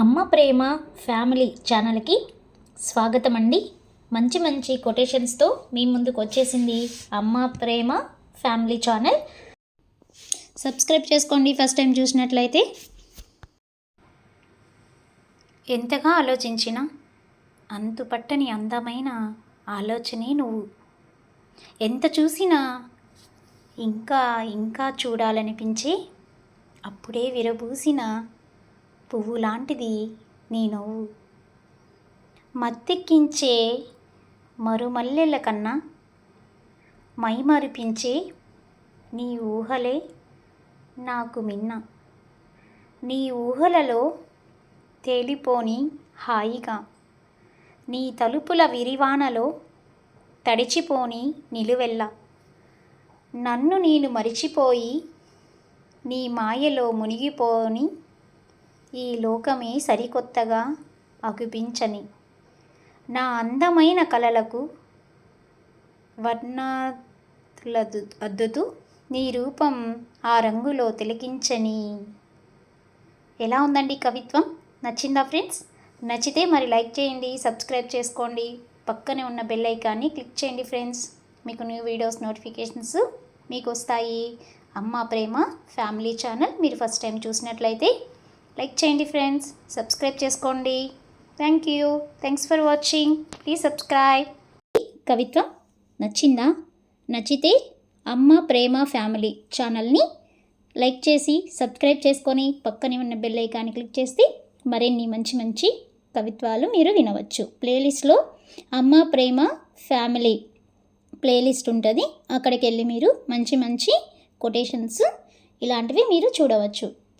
అమ్మ ప్రేమ ఫ్యామిలీ ఛానల్కి స్వాగతం అండి మంచి మంచి కొటేషన్స్తో మీ ముందుకు వచ్చేసింది Amma Prema family channel. Subscribe చేసుకోండి ఫస్ట్ టైం చూసినట్లయితే. ఎంతగా ఆలోచించినా అంతుపట్టని అందమైన ఆలోచనే నువ్వు. ఎంత చూసినా ఇంకా ఇంకా చూడాలనిపించి అప్పుడే విరబూసిన పువ్వు లాంటిది నీ నవ్వు. మత్తెక్కించే మరుమల్లెల కన్నా మైమరిపించే నీ ఊహలే నాకు మిన్న. నీ ఊహలలో తేలిపోని హాయిగా నీ తలుపుల విరివానలో తడిచిపోని నిలువెల్ల. నన్ను నేను మరిచిపోయి నీ మాయలో మునిగిపోని ఈ లోకమే సరికొత్తగా అగుపించని. నా అందమైన కలలకు వర్ణలదు అద్దుతూ నీ రూపం ఆ రంగులో తిలకించని. ఎలా ఉందండి కవిత్వం? నచ్చిందా ఫ్రెండ్స్? నచ్చితే మరి లైక్ చేయండి సబ్స్క్రైబ్ చేసుకోండి. పక్కనే ఉన్న బెల్ ఐకాన్ని క్లిక్ చేయండి ఫ్రెండ్స్. మీకు న్యూ వీడియోస్ నోటిఫికేషన్స్ మీకు వస్తాయి. అమ్మ ప్రేమ ఫ్యామిలీ ఛానల్ మీరు ఫస్ట్ టైం చూసినట్లయితే లైక్ చేయండి ఫ్రెండ్స్. సబ్స్క్రైబ్ చేసుకోండి. Thank you. Thanks for watching. Please subscribe. కవిత్వం నచ్చిందా? నచ్చితే అమ్మ ప్రేమ ఫ్యామిలీ ఛానల్ని లైక్ చేసి సబ్స్క్రైబ్ చేసుకొని పక్కనే ఉన్న బెల్ ఐకాన్ని క్లిక్ చేస్తే మరిన్ని మంచి మంచి కవిత్వాలు మీరు వినవచ్చు. ప్లేలిస్ట్లో అమ్మ ప్రేమ ఫ్యామిలీ ప్లేలిస్ట్ ఉంటుంది. అక్కడికి వెళ్ళి మీరు మంచి మంచి కొటేషన్స్ ఇలాంటివి మీరు చూడవచ్చు.